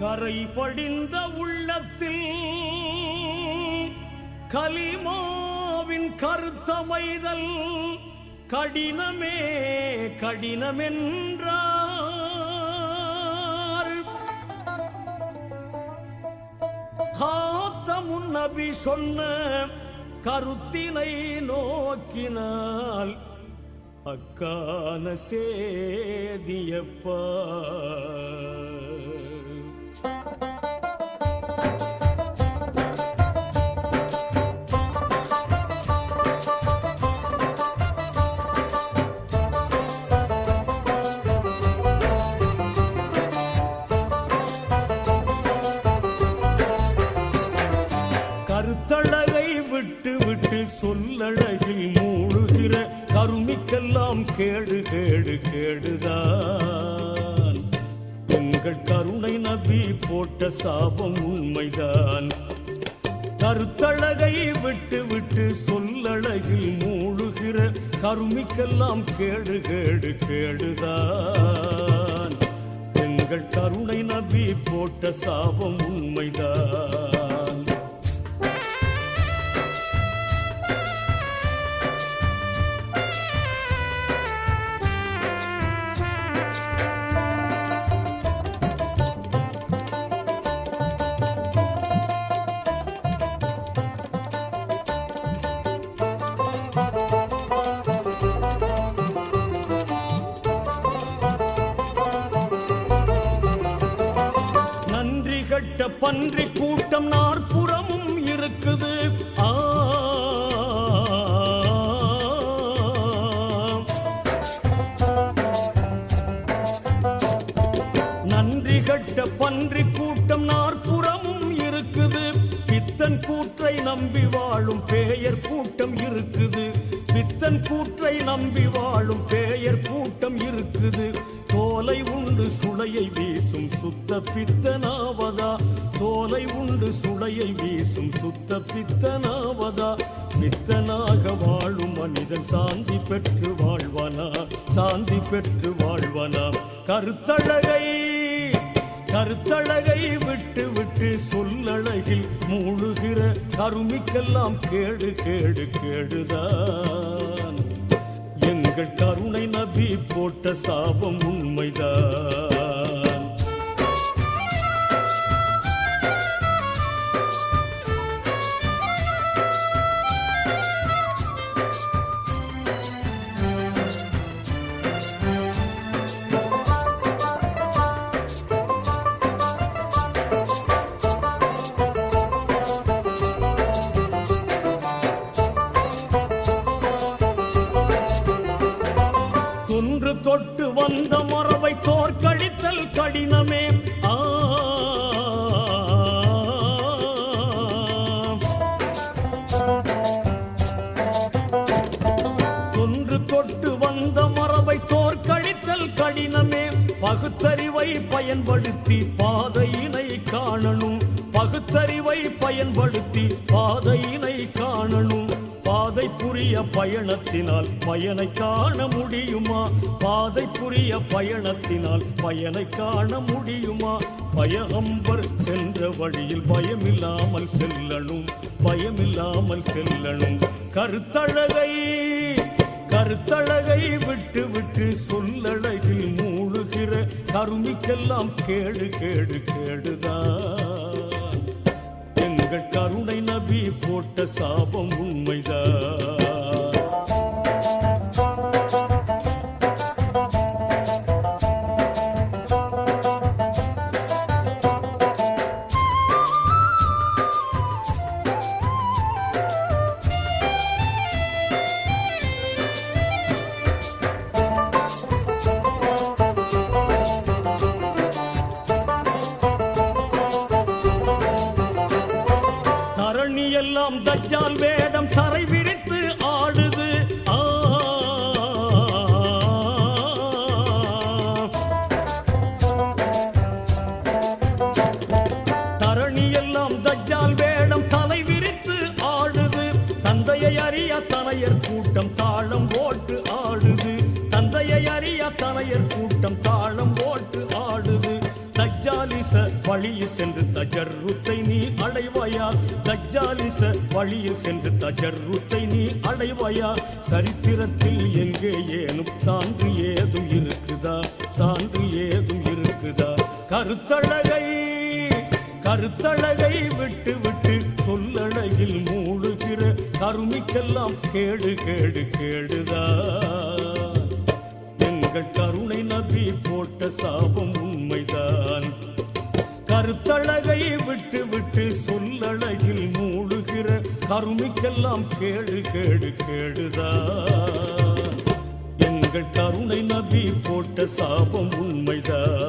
கரை படிந்த உள்ளத்தில் கலிமாவின் கருத்தமைதல் கடினமே கடினமென்றார். காத்த முன்னபி சொன்ன கருத்தினை நோக்கினால் அக்கான சேதியப்பா கருத்தழகை விட்டு விட்டு சொல்லழகில் மூழுகிற கருமிக்கெல்லாம் கேடு கேடு கேடுதான். உங்கள் கருணை நபி போட்ட சாபம் உண்மைதான். கருத்தழகை விட்டு விட்டு சொல்லழகில் மூழுகிற கருமிக்கெல்லாம் கேடு கேடு கேடுதான். எங்கள் கருணை நபி போட்ட சாபம் உண்மைதான். கட்ட பன்றி கூட்டம் நாற்புறமும் இருக்குது. ஆ. நன்றி கட்ட பன்றி கூட்டம் நாற்புறமும் இருக்குது. பித்தன் கூற்றை நம்பி வாழும் பேயர் கூட்டம் இருக்குது. பித்தன் கூற்றை நம்பி வாழும் பேயர் கூட்டம் இருக்குது. சுளையை வீசும் சுத்த பித்தனாவதா? தோலை உண்டு சுளையை வீசும் சுத்த பித்தனாவதா? பித்தனாக வாழும் மனிதன் சாந்தி பெற்று வாழ்வனா? சாந்தி பெற்று வாழ்வனா? கருத்தழகை கருத்தழகை விட்டு விட்டு சொல்லழகில் மூழுகிற கருமிக்கெல்லாம் கேடு கேடு கேடுதான். எங்கள் கருணை நபி போட்ட சாபம் உண்மைதான். பயன்படுத்தி பாதையினை காணணும். பகுத்தறிவை பயன்படுத்தி பாதையினை காணணும். பாதை புரிய பயணத்தினால் பயனை காண முடியுமா? பாதை புரிய பயணத்தினால் பயனை காண முடியுமா? பயகம்பர் சென்ற வழியில் பயமில்லாமல் செல்லணும். பயமில்லாமல் செல்லணும். கருத்தழகை கருத்தழகை விட்டு விட்டு சொல்லழகில் மூழுகிற கருமிக்கெல்லாம் கேடு கேடு கேடுதான் எங்கள் கருணை நபி போட்ட சாபம் உண்மைதான் தனையர் கூட்டம் தாளம் ஓட்டு ஆடுது. தந்தையை அறிய தனையர் கூட்டம் தாளம் ஓட்டு ஆடுது. தஜ்ஜாலிச வழியில் சென்று தஜர்ருத்தை நீ அடைவாயா? தஜ்ஜாலிச வழியில் சென்று தஜர்ருத்தை நீ அடைவாயா? சரித்திரத்தில் எங்கே ஏனும் சான்று ஏதும் இருக்குதா? சான்று ஏதும் இருக்குதா? கருத்தழகை கருத்தழகை விட்டு விட்டு சொல்லழகில் மூழுகிற கருமிக்கெல்லாம் கேடு கேடு கேடுதா? எங்கள் கருணை நபி போட்ட சாபம் உண்மைதான். கருத்தழகை விட்டு விட்டு சொல்லழகில் மூழுகிற கருமிக்கெல்லாம் கேடு கேடு கேடுதா? எங்கள் கருணை நபி போட்ட சாபம் உண்மைதான்.